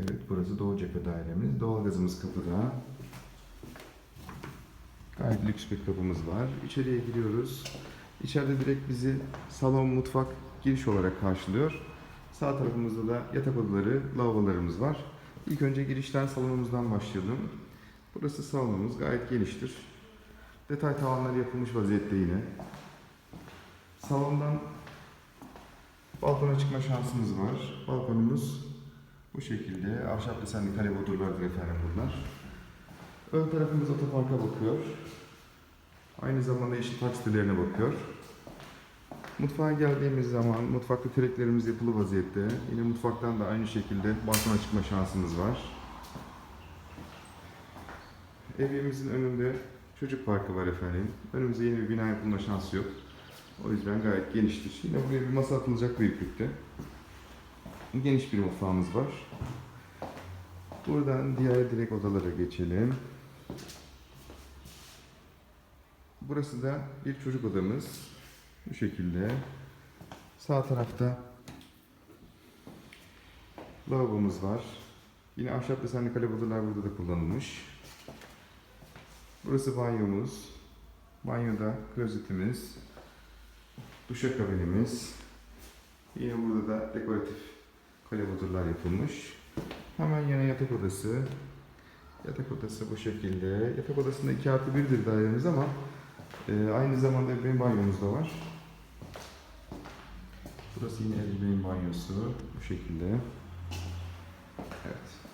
Evet, burası doğu cephe dairemiz. Doğalgazımız kapıda. Gayet lüks bir kapımız var. İçeriye giriyoruz. İçeride direkt bizi salon, mutfak, giriş olarak karşılıyor. Sağ tarafımızda da yatak odaları, lavabolarımız var. İlk önce girişten salonumuzdan başlayalım. Burası salonumuz, gayet geniştir. Detay tavanları yapılmış vaziyette yine. Salondan balkona çıkma şansımız var. Balkonumuz bu şekilde. Ahşap desenli kare bodurlardır efendim bunlar. Ön tarafımız otoparka bakıyor. Aynı zamanda yeşil taksitlerine bakıyor. Mutfağa geldiğimiz zaman mutfakta küreklerimiz yapılı vaziyette. Yine mutfaktan da aynı şekilde balkona çıkma şansımız var. Evimizin önünde çocuk parkı var efendim. Önümüzde yeni bir bina yapılma şansı yok. O yüzden gayet geniştir. Yine buraya bir masa atılacak büyüklükte. Geniş bir mutfağımız var. Buradan diğer direkt odalara geçelim. Burası da bir çocuk odamız. Bu şekilde. Sağ tarafta lavabomuz var. Yine ahşap desenli kalebodular burada da kullanılmış. Burası banyomuz. Banyoda klozetimiz. Duşakabinimiz. Yine burada da dekoratif kalebodurlar yapılmış. Hemen yana yatak odası. Yatak odası bu şekilde. Yatak odasında 2 artı 1'dir dairemiz ama e, aynı zamanda benim banyomuz da var. Burası yine ebeveyn banyosu. Bu şekilde. Evet.